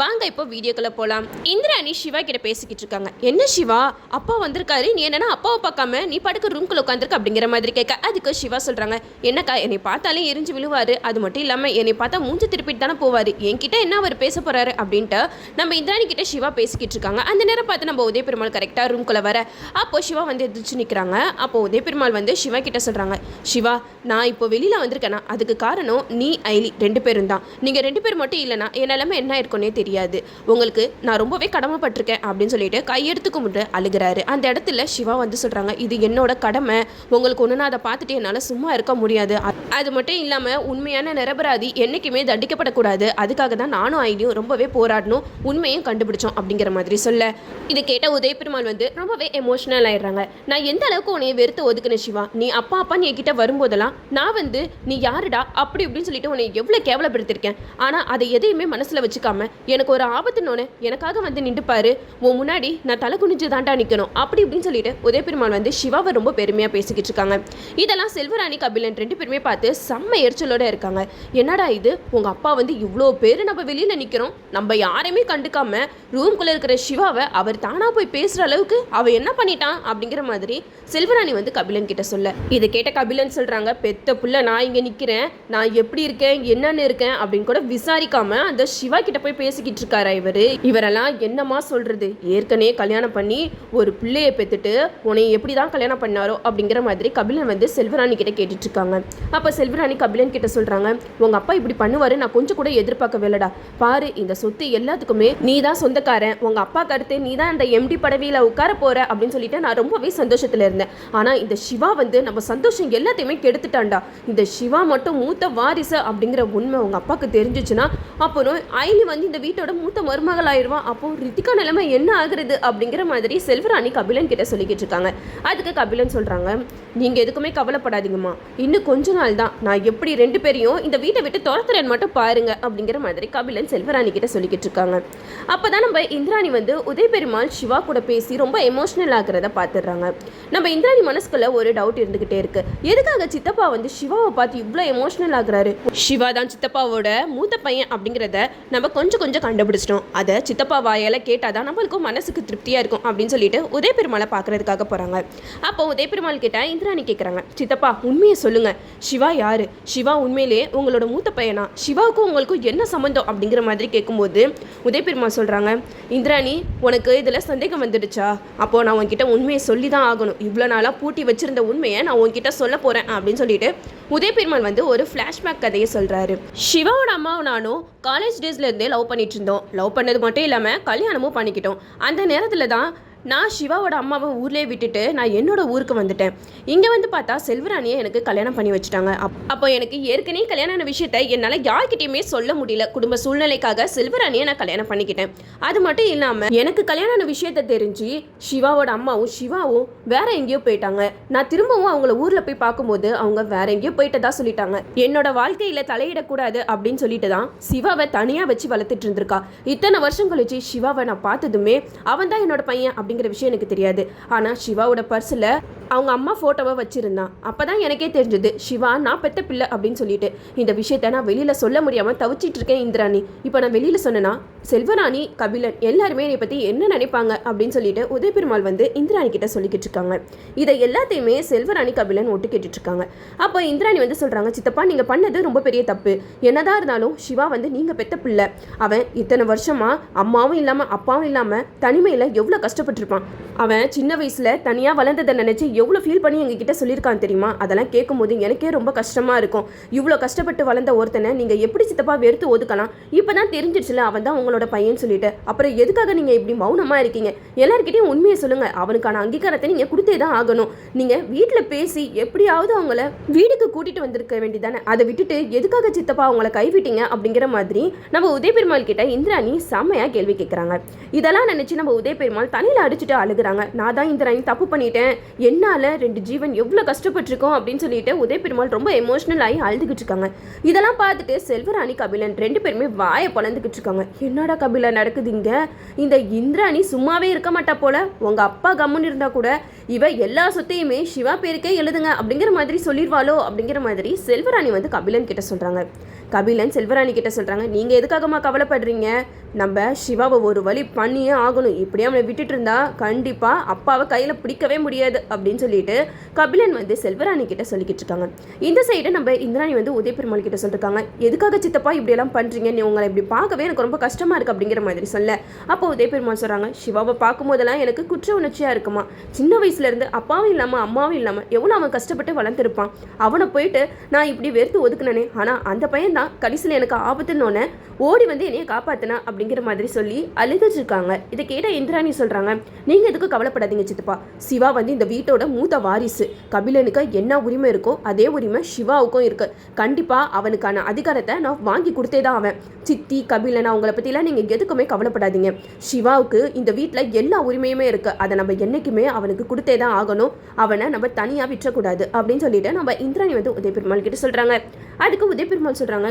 வாங்க இப்போ வீடியோக்குள்ளே போகலாம் இந்திராணி சிவா கிட்ட பேசிக்கிட்டு இருக்காங்க. என்ன சிவா அப்பா வந்திருக்காரு. நீ என்னன்னா அப்பாவை பார்க்காம நீ படுக்க ரூம்குள்ள உட்காந்துருக்க அப்படிங்கிற மாதிரி கேட்க அதுக்கு சிவா சொல்கிறாங்க என்னக்கா என்னை பார்த்தாலே எரிஞ்சு விழுவாரு. அது மட்டும் இல்லாமல் என்னை பார்த்தா மூஞ்சி திருப்பிட்டு தானே போவார். என்கிட்ட என்ன அவர் பேச போகிறாரு அப்படின்ட்டு நம்ம இந்திராணி கிட்ட சிவா பேசிக்கிட்டு இருக்காங்க. அந்த நேரம் பார்த்து நம்ம உதய பெருமாள் கரெக்டாக ரூம்குள்ளே வர. அப்போ சிவா வந்து எதிர்த்து நிற்கிறாங்க அப்போ உதய பெருமாள் வந்து சிவா கிட்ட சொல்கிறாங்க சிவா நான் இப்போ வெளியில் வந்திருக்கேனா? அதுக்கு காரணம் நீ ஐலி ரெண்டு பேரும் தான் நீங்கள் ரெண்டு பேர் மட்டும் இல்லைனா என் நிலமை என்ன தெரியும் தெரியாது. உங்களுக்கு நான் ரொம்பவே கடமைப்பட்டிருக்கேன் அப்படின்னு சொல்லிட்டு கையெடுத்து கும்பிட்டு அழுகிறாரு. அந்த இடத்துல சிவா வந்து சொல்கிறாங்க இது என்னோட கடமை. உங்களுக்கு ஒன்று நான் அதை பார்த்துட்டு என்னால் சும்மா இருக்க முடியாது. அது மட்டும் இல்லாமல் உண்மையான நிரபராதி என்றைக்குமே தண்டிக்கப்படக்கூடாது. அதுக்காக தான் நானும் ஐடியும் ரொம்பவே போராடணும். உண்மையும் கண்டுபிடிச்சோம் அப்படிங்கிற மாதிரி சொல்ல. இதை கேட்ட உதய பெருமாள் வந்து ரொம்பவே எமோஷனல் ஆயிடுறாங்க. நான் எந்த அளவுக்கு உன்னையை வெறுத்து ஒதுக்குனேன் சிவா? நீ அப்பா அப்பான்னு என்கிட்ட வரும்போதெல்லாம் நான் வந்து நீ யாருடா? அப்படி இப்படின்னு சொல்லிட்டு உன்னை எவ்வளோ கேவலப்படுத்திருக்கேன் ஆனால் அதை எதையுமே மனசில் வச்சுக்காம எனக்கு ஒரு ஆபத்துனோன்னு எனக்காக வந்து நின்றுப்பாரு. உன் முன்னாடி நான் தலை குனிஞ்சு தாண்டா நிற்கணும் அப்படி இப்படின்னு சொல்லிட்டு உதய பெருமாள் வந்து சிவாவை ரொம்ப பெருமையாக பேசிக்கிட்டு இருக்காங்க. இதெல்லாம் செல்வராணி கபிலன் ரெண்டு பேருமே பார்த்து செம்ம எரிச்சலோட இருக்காங்க. என்னடா இது? உங்கள் அப்பா வந்து இவ்வளோ பேர் நம்ம வெளியில் நிற்கிறோம் நம்ம யாரையுமே கண்டுக்காம ரூம்குள்ளே இருக்கிற சிவாவை அவர் தானாக போய் பேசுகிற அளவுக்கு அவள் என்ன பண்ணிட்டான் அப்படிங்கிற மாதிரி செல்வராணி வந்து கபிலன் கிட்ட சொல்ல. இதை கேட்ட கபிலன் சொல்கிறாங்க பெத்த புள்ள நான் இங்கே நிற்கிறேன் நான் எப்படி இருக்கேன்? என்னன்னு இருக்கேன்? அப்படின்னு கூட விசாரிக்காம அந்த சிவா கிட்ட போய் பேசிக்கிட்டு இருக்காரா இவர்? இவரெல்லாம் என்னம்மா சொல்கிறது ஏற்கனவே கல்யாணம் பண்ணி ஒரு பிள்ளையை பெற்றுட்டு உன்னை எப்படி தான் கல்யாணம் பண்ணாரோ அப்படிங்கிற மாதிரி கபிலன் வந்து செல்வராணி கிட்ட கேட்டுட்டு இருக்காங்க அப்போ செல்வராணி கபிலன் கிட்ட சொல்கிறாங்க உங்கள் அப்பா இப்படி பண்ணுவாரு நான் கொஞ்சம் கூட எதிர்பார்க்கவில்லடா பாரு இந்த சொத்து எல்லாத்துக்குமே நீ தான் சொந்தக்காரன். உங்கள் அப்பா கருத்து நீ தான் அந்த எம்டி படவியில் உட்கார போகிற அப்படின்னு சொல்லிட்டு நான் ரொம்பவே சந்தோஷத்தில் இருந்தேன். ஆனால் இந்த சிவா வந்து நம்ம சந்தோஷம் எல்லாத்தையுமே கெடுத்துட்டான்டா. இந்த சிவா மட்டும் மூத்த வாரிசு அப்படிங்கிற உண்மை உங்கள் அப்பாவுக்கு தெரிஞ்சிச்சுன்னா அப்புறம் ஐலி வந்து இந்த வீட்டோட மூத்த மருமகள் ஆயிடுவான் அப்போ ரித்திகா நிலைமை என்ன ஆகுறது அப்படிங்கிற மாதிரி செல்வராணி கபிலன் கிட்ட சொல்லிக்கிட்டு இருக்காங்க. அதுக்கு கபிலன் சொல்றாங்க நீங்க எதுக்குமே கவலைப்படாதீங்கம்மா. இன்னும் கொஞ்ச நாள் தான். நான் எப்படி ரெண்டு பேரையும் இந்த வீட்டை விட்டு துரத்துறேன்னு மட்டும் பாருங்க அப்படிங்கிற மாதிரி கபிலன் செல்வராணி கிட்ட சொல்லிக்கிட்டு இருக்காங்க. அப்பதான் நம்ம இந்திராணி வந்து உதய பெருமாள் சிவா கூட பேசி ரொம்ப எமோஷனல் ஆகுறத பார்த்துடுறாங்க நம்ம இந்திராணி மனசுக்குள்ள ஒரு டவுட் இருந்துகிட்டே இருக்கு. எதுக்காக சித்தப்பா வந்து சிவாவை பார்த்து இவ்வளோ எமோஷனல் ஆகுறாரு? சிவா தான் சித்தப்பாவோட மூத்த பையன் அப்படிங்கிறத நம்ம கொஞ்சம் கொஞ்சம் கண்டுபிடிச்சிட்டோம். அதை சித்தப்பா வாயால் கேட்டால் தான் நம்மளுக்கும் மனசுக்கு திருப்தியாக இருக்கும் அப்படின்னு சொல்லிட்டு உதய பெருமாளை பார்க்குறதுக்காக போகிறாங்க அப்போ உதய பெருமாள் கிட்ட இந்திராணி கேட்குறாங்க சித்தப்பா உண்மையை சொல்லுங்கள் சிவா யார்? சிவா உண்மையிலேயே உங்களோட மூத்த பையனா? சிவாவுக்கும் உங்களுக்கும் என்ன சம்மந்தம் அப்படிங்கிற மாதிரி கேட்கும்போது உதய பெருமாள் சொல்கிறாங்க இந்திராணி உனக்கு இதில் சந்தேகம் வந்துடுச்சா? அப்போ நான் உன்கிட்ட உண்மையை சொல்லி தான் ஆகணும். இவ்வளோ நாளாக பூட்டி வச்சிருந்த உண்மையை நான் உன்கிட்ட சொல்ல போகிறேன் அப்படின்னு சொல்லிட்டு உதயபெருமான் வந்து ஒரு ஃப்ளாஷ்பேக் கதையை சொல்கிறாரு சிவாவோட அம்மாவும் நானும் காலேஜ் டேஸ்லேருந்தே லவ் பண்ணிட்டு இருந்தோம். லவ் பண்ணது மட்டும் இல்லாமல் கல்யாணமும் பண்ணிக்கிட்டோம். அந்த நேரத்தில் தான் நான் சிவாவோட அம்மாவை ஊர்லேயே விட்டுட்டு நான் என்னோட ஊருக்கு வந்துட்டேன். இங்கே வந்து பார்த்தா செல்வராணியை எனக்கு கல்யாணம் பண்ணி வச்சுட்டாங்க. அப் அப்போ எனக்கு ஏற்கனவே கல்யாணம் விஷயத்த என்னால் யார்கிட்டையுமே சொல்ல முடியல. குடும்ப சூழ்நிலைக்காக செல்வராணியை நான் கல்யாணம் பண்ணிக்கிட்டேன். அது மட்டும் இல்லாமல் எனக்கு கல்யாணம் விஷயத்த தெரிஞ்சு சிவாவோட அம்மாவும் சிவாவும் வேற எங்கேயோ போயிட்டாங்க. நான் திரும்பவும் அவங்கள ஊரில் போய் பார்க்கும்போது அவங்க வேற எங்கேயோ போயிட்டதா சொல்லிட்டாங்க. என்னோட வாழ்க்கையில் தலையிடக்கூடாது அப்படின்னு சொல்லிட்டு தான் சிவாவை தனியாக வச்சு வளர்த்துட்டு இருந்திருக்கா. இத்தனை வருஷம் கழிச்சு சிவாவை நான் பார்த்ததுமே அவன் தான் என்னோட பையன் அப்படிங்கிற விஷயம் எனக்கு தெரியாது. ஆனால் சிவாவோட பர்ஸில் அவங்க அம்மா ஃபோட்டோவை வச்சுருந்தான். அப்போ தான் எனக்கே தெரிஞ்சது சிவா நான் பெத்த பிள்ளை அப்படின்னு சொல்லிட்டு. இந்த விஷயத்த நான் வெளியில் சொல்ல முடியாமல் தவிச்சிட்டு இருக்கேன் இந்திராணி. இப்போ நான் வெளியில் சொன்னேன்னா செல்வராணி கபிலன் எல்லாருமே என்னை பற்றி என்ன நினைப்பாங்க? அப்படின்னு சொல்லிட்டு உதய பெருமாள் வந்து இந்திராணி கிட்ட சொல்லிக்கிட்டு இருக்காங்க. இதை எல்லாத்தையுமே செல்வராணி கபிலன் ஒட்டு கேட்டுட்டு இருக்காங்க. அப்போ இந்திராணி வந்து சொல்கிறாங்க சித்தப்பா நீங்கள் பண்ணது ரொம்ப பெரிய தப்பு. என்னதான் இருந்தாலும் சிவா வந்து நீங்கள் பெத்த பிள்ளை. அவன் இத்தனை வருஷமாக அம்மாவும் இல்லாமல் அப்பாவும் இல்லாமல் தனிமையில் எவ்வளோ கஷ்டப்பட்டிருப்பான் அவன் சின்ன வயசில் தனியாக வளர்ந்ததை நினச்சி எவ்வளோ ஃபீல் பண்ணி எங்ககிட்ட சொல்லியிருக்கான் தெரியுமா? அதெல்லாம் கேட்கும்போது எனக்கே ரொம்ப கஷ்டமாக இருக்கும். இவ்வளோ கஷ்டப்பட்டு வளர்ந்த ஒருத்தனை நீங்கள் எப்படி சித்தப்பா வெறுத்து ஒதுக்கலாம்? இப்போ தான் தெரிஞ்சிடுச்சுல அவன் தான் உங்களோட பையன் சொல்லிட்டு. அப்புறம் எதுக்காக நீங்கள் இப்படி மௌனமாக இருக்கீங்க? எல்லாருக்கிட்டையும் உண்மையை சொல்லுங்கள் அவனுக்கான அங்கீகாரத்தை நீங்கள் கொடுத்தே தான் ஆகணும். நீங்கள் வீட்டில் பேசி எப்படியாவது அவங்கள வீட்டுக்கு கூட்டிகிட்டு வந்திருக்க வேண்டியதானே அதை விட்டுட்டு எதுக்காக சித்தப்பா அவங்கள கைவிட்டீங்க அப்படிங்கிற மாதிரி நம்ம உதய பெருமாள் கிட்ட இந்திராணி செம்மையாக கேள்வி கேட்குறாங்க இதெல்லாம் நினச்சி நம்ம உதய பெருமாள் தலையில் அடிச்சுட்டு அழுகிறாங்க. நான் தான் இந்திராணி தப்பு பண்ணிட்டேன். என்னால் ரெண்டு ஜீவன் எவ்வளோ கஷ்டப்பட்டிருக்கோம் அப்படின்னு சொல்லிட்டு உதய பெருமாள் ரொம்ப எமோஷனல் ஆகி அழுதுகிட்டு இருக்காங்க. இதெல்லாம் பார்த்துட்டு செல்வராணி கபிலன் ரெண்டு பேருமே வாயை பொழந்துக்கிட்டு இருக்காங்க. என்னடா கபிலா நடக்குதுங்க இந்த இந்திராணி சும்மாவே இருக்க மாட்டா போல. உங்க அப்பா கம்முன்னு இருந்தா கூட இவ எல்லா சொத்தையுமே சிவா பேருக்கே எழுதுங்க அப்படிங்கிற மாதிரி சொல்லிடுவாளோ அப்படிங்கிற மாதிரி செல்வராணி வந்து கபிலன் கிட்ட சொல்றாங்க. கபிலன் செல்வராணி கிட்ட சொல்கிறாங்க நீங்கள் எதுக்காகம்மா கவலைப்படுறீங்க? நம்ம சிவாவை ஒரு வழி பண்ணியே ஆகணும். இப்படியே அவனை விட்டுட்டு இருந்தா கண்டிப்பாக அப்பாவை கையில் பிடிக்கவே முடியாது அப்படின்னு சொல்லிட்டு கபிலன் வந்து செல்வராணி கிட்ட சொல்லிக்கிட்டு இருக்காங்க. இந்த சைடு நம்ம இந்திராணி வந்து உதய பெருமாள் கிட்ட சொல்லிருக்காங்க. எதுக்காக சித்தப்பா இப்படியெல்லாம் பண்ணுறீங்க நீ உங்களை இப்படி பார்க்கவே எனக்கு ரொம்ப கஷ்டமாக இருக்குது அப்படிங்கிற மாதிரி சொல்ல. அப்போ உதய பெருமாள் சொல்கிறாங்க சிவாவை பார்க்கும் போதெல்லாம் எனக்கு குற்ற உணர்ச்சியாக இருக்குமா? சின்ன வயசுலேருந்து அப்பாவும் இல்லாமல் அம்மாவும் இல்லாமல் எவ்வளோ அவன் கஷ்டப்பட்டு வளர்ந்துருப்பான். அவனை போயிட்டு நான் இப்படி வெறுத்து ஒதுக்குனனே. ஆனால் அந்த பையன் தான் கடைசியில் எனக்கு ஆபத்துன்னு ஓடி வந்து என்னைய காப்பாத்தினா அப்படிங்கிற மாதிரி சொல்லி அழுதுட்டு இருக்காங்க இதை கேட்ட இந்திராணி சொல்றாங்க நீங்க எதுக்கு கவலைப்படாதீங்க சித்தப்பா. சிவா வந்து இந்த வீட்டோட மூத்த வாரிசு. கபிலனுக்கு என்ன உரிமை இருக்கோ அதே உரிமை சிவாவுக்கும் இருக்கு. கண்டிப்பா அவனுக்கான அதிகாரத்தை நான் வாங்கி கொடுத்தே தான் அவன் சித்தி கபிலன் அவங்கள பத்திலாம் நீங்க எதுக்குமே கவலைப்படாதீங்க. சிவாவுக்கு இந்த வீட்டில் எல்லா உரிமையுமே இருக்கு. அதை நம்ம என்னைக்குமே அவனுக்கு கொடுத்தே தான் ஆகணும். அவனை நம்ம தனியாக விட்டுறக்கூடாது. அப்படின்னு சொல்லிட்டு நம்ம இந்திராணி வந்து உதய பெருமாள் கிட்ட சொல்றாங்க. அதுக்கு உதய பெருமாள் சொல்கிறாங்க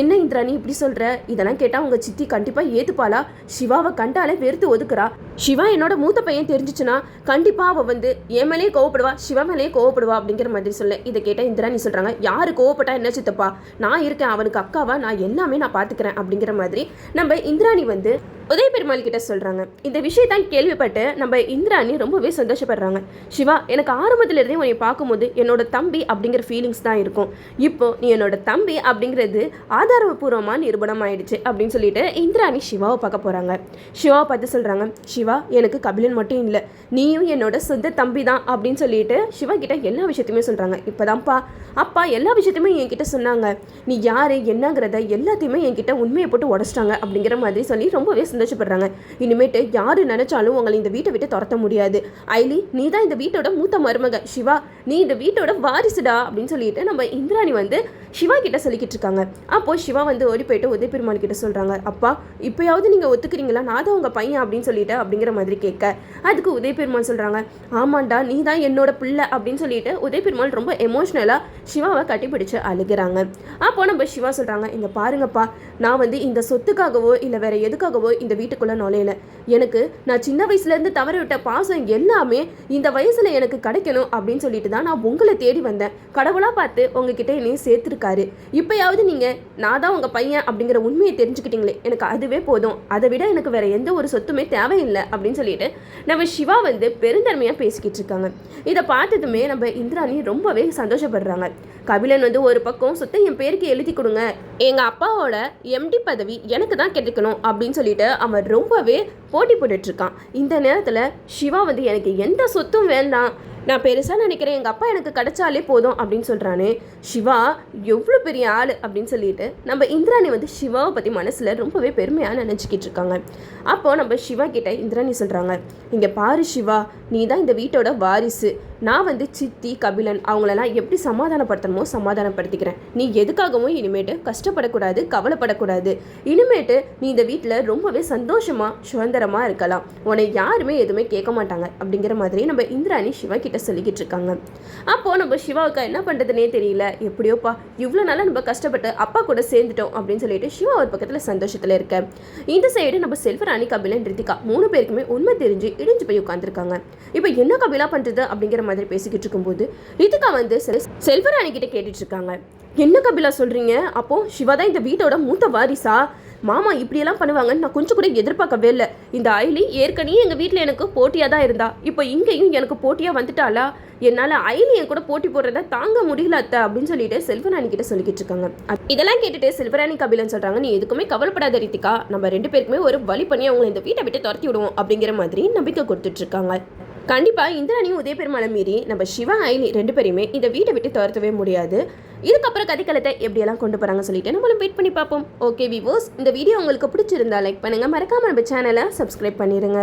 என்ன இந்திராணி இப்படி சொல்ற? இதெல்லாம் கேட்டா உங்க சித்தி கண்டிப்பா ஏத்துப்பாளா? சிவாவை கண்டாலே வெறுத்து ஒதுக்குறா. சிவா என்னோட மூத்த பையன் தெரிஞ்சிச்சுன்னா கண்டிப்பா அவ வந்து என் மேலேயே கோவப்படுவா சிவா மேலேயே கோவப்படுவா அப்படிங்கிற மாதிரி சொல்ல. இதை கேட்டா இந்திராணி சொல்றாங்க யாரு கோவப்பட்டா என்ன சித்தப்பா? நான் இருக்கேன் அவனுக்கு அக்காவா? நான் எல்லாமே நான் பாத்துக்கிறேன் அப்படிங்கிற மாதிரி நம்ம இந்திராணி வந்து உதய பெருமாள் கிட்ட சொல்றாங்க. இந்த விஷயத்தான் கேள்விப்பட்டு நம்ம இந்திராணி ரொம்பவே சந்தோஷப்படுறாங்க. சிவா எனக்கு ஆரம்பத்துல இருந்தே உன்னை பார்க்கும்போது என்னோட தம்பி அப்படிங்கிற ஃபீலிங்ஸ் தான் இருக்கும். இப்போ நீ என்னோட தம்பி அப்படிங்கிறது ஆதாரபூர்வமாக நிரூபணம் ஆயிடுச்சு அப்படின்னு சொல்லிட்டு இந்திராணி சிவாவை பார்க்க போகிறாங்க சிவாவை பார்த்து சொல்கிறாங்க சிவா எனக்கு கபிலன் மட்டும் இல்லை நீயும் என்னோட சொந்த தம்பி தான் அப்படின்னு சொல்லிட்டு சிவா கிட்ட எல்லா விஷயத்தையுமே சொல்கிறாங்க இப்போதான்ப்பா அப்பா எல்லா விஷயத்தையுமே என்கிட்ட சொன்னாங்க. நீ யார் என்னங்கிறத எல்லாத்தையுமே என்கிட்ட உண்மையை போட்டு உடச்சிட்டாங்க அப்படிங்கிற மாதிரி சொல்லி ரொம்பவே சந்தோஷப்படுறாங்க. இனிமேட்டு யார் நினைச்சாலும் உங்களை இந்த வீட்டை விட்டு துரத்த முடியாது. ஐலி நீ தான் இந்த வீட்டோட மூத்த மருமக. சிவா நீ இந்த வீட்டோட வாரிசுடா அப்படின்னு சொல்லிட்டு நம்ம இந்திராணி வந்து சிவா கிட்ட சொல்லிக்கிட்டு இருக்காங்க. அப்போ அப்போ சிவா வந்து ஓடி போயிட்டு உதய பெருமாள் கிட்ட சொல்றாங்க அப்பா இப்பயாவது நீங்க ஒத்துக்கிறீங்களா? நான் தான் உங்க பையன் அப்படின்னு சொல்லிட்டு அப்படிங்கிற மாதிரி கேட்க. அதுக்கு உதய பெருமாள் சொல்றாங்க ஆமாண்டா நீ தான் என்னோட பிள்ளை அப்படின்னு சொல்லிட்டு உதய பெருமாள் ரொம்ப எமோஷ்னலாக சிவாவை கட்டிப்பிடிச்சு அழுகிறாங்க. அப்போ நம்ம சிவா சொல்றாங்க இங்க பாருங்கப்பா நான் வந்து இந்த சொத்துக்காகவோ இல்லை வேற எதுக்காகவோ இந்த வீட்டுக்குள்ள நுழையல. எனக்கு நான் சின்ன வயசுல இருந்து தவற விட்ட பாசம் எல்லாமே இந்த வயசுல எனக்கு கிடைக்கணும் அப்படின்னு சொல்லிட்டு தான் நான் உங்களை தேடி வந்தேன். கடவுளா பார்த்து உங்ககிட்ட என்னையும் சேர்த்துருக்காரு. இப்பயாவது நீங்க நான் தான் உங்கள் பையன் அப்படிங்கிற உண்மையை தெரிஞ்சுக்கிட்டீங்களே. எனக்கு அதுவே போதும். அதை விட எனக்கு வேற எந்த ஒரு சொத்துமே தேவையில்லை அப்படின்னு சொல்லிட்டு நம்ம சிவா வந்து பெருந்தன்மையாக பேசிக்கிட்டு இருக்காங்க. இதை பார்த்ததுமே நம்ம இந்திராணி ரொம்பவே சந்தோஷப்படுறாங்க. கபிலன் வந்து ஒரு பக்கம் சொத்தை என் பேருக்கு எழுதி கொடுங்க. எங்கள் அப்பாவோட எம்டி பதவி எனக்கு தான் கிடைக்கணும் அப்படின்னு சொல்லிட்டு அவன் ரொம்பவே போட்டி போட்டுட்ருக்கான் இந்த நேரத்தில் சிவா வந்து எனக்கு எந்த சொத்தும் வேண்டாம். நான் பெருசாக நினைக்கிறேன் எங்கள் அப்பா எனக்கு கிடைச்சாலே போதும் அப்படின்னு சொல்கிறானே சிவா எவ்வளோ பெரிய ஆள் அப்படின்னு சொல்லிட்டு நம்ம இந்திராணி வந்து சிவாவை பற்றி மனசில் ரொம்பவே பெருமையாக நினச்சிக்கிட்டு இருக்காங்க. அப்போது நம்ம சிவா கிட்ட இந்திராணி சொல்கிறாங்க இங்கே பாரு சிவா நீ தான் இந்த வீட்டோட வாரிசு. நான் வந்து சித்தி கபிலன் அவங்களெல்லாம் எப்படி சமாதானப்படுத்தணுமோ சமாதானப்படுத்திக்கிறேன். நீ எதுக்காகவும் இனிமேட்டு கஷ்டப்படக்கூடாது கவலைப்படக்கூடாது. இனிமேட்டு நீ இந்த வீட்டில் ரொம்பவே சந்தோஷமாக சுதந்திரமாக இருக்கலாம். உன்னை யாருமே எதுவுமே கேட்க மாட்டாங்க அப்படிங்கிற மாதிரி நம்ம இந்திராணி சிவா கிட்ட சொல்லிக்கிட்டு இருக்காங்க. அப்போது நம்ம சிவாவுக்கு என்ன பண்ணுறதுனே தெரியல. எப்படியோப்பா இவ்வளோ நாளாக நம்ம கஷ்டப்பட்டு அப்பா கூட சேர்ந்துட்டோம் அப்படின்னு சொல்லிட்டு சிவா ஒரு பக்கத்தில் சந்தோஷத்தில் இருக்க. இந்த சைடு நம்ம செல்வராணி கபிலன் ரித்திகா மூணு பேருக்குமே உண்மை தெரிஞ்சு இடிஞ்சு போய் உட்காந்துருக்காங்க இப்போ என்ன கபிலா பண்ணுறது அப்படிங்கிற மாதிரி பேசிக்கிட்டு இருக்கும்போது ரித்திகா வந்து செல்- செல்வராணி கிட்ட கேட்டுட்டு இருக்காங்க என்ன கபிலா சொல்றீங்க? அப்போ சிவா தான் இந்த வீட்டோட மூத்த வாரிசா? மாமா இப்படியெல்லாம் பண்ணுவாங்கன்னு நான் கொஞ்சம் கூட எதிர்பார்க்கவே இல்லை. இந்த ஐலி ஏற்கனவே எங்கள் வீட்டில் எனக்கு போட்டியாக தான் இருந்தா. இப்போ இங்கேயும் எனக்கு போட்டியாக வந்துட்டாளா? என்னால் ஐலி என் கூட போட்டி போடுறத தாங்க முடியல அத்தை அப்படின்னு சொல்லிட்டு செல்வராணி கிட்ட சொல்லிக்கிட்டு இருக்காங்க இதெல்லாம் கேட்டுட்டு செல்வராணி கபிலன் சொல்கிறாங்க நீ எதுக்குமே கவலைப்படாத ரித்திகா. நம்ம ரெண்டு பேருக்குமே ஒரு வழி பண்ணி அவங்களை இந்த வீட்டை விட்டு துரத்தி விடுவோம் அப்படிங்கிற மாதிரி நம்பிக்கை கொடுத்துட்டு கண்டிப்பாக இந்திராணியும் உதய பெருமாளை மீறி நம்ம சிவா ஐனி ரெண்டு பேரையுமே இந்த வீட்டை விட்டு துரத்தவே முடியாது. இதுக்கப்புறம் கதைக்களத்தை எப்படியெல்லாம் கொண்டு போகிறாங்க சொல்லிட்டு நம்மளும் வெயிட் பண்ணி பார்ப்போம். ஓகே விவோஸ் இந்த வீடியோ உங்களுக்கு பிடிச்சிருந்தா லைக் பண்ணுங்கள் மறக்காம நம்ம சேனலை சப்ஸ்கிரைப் பண்ணிடுங்க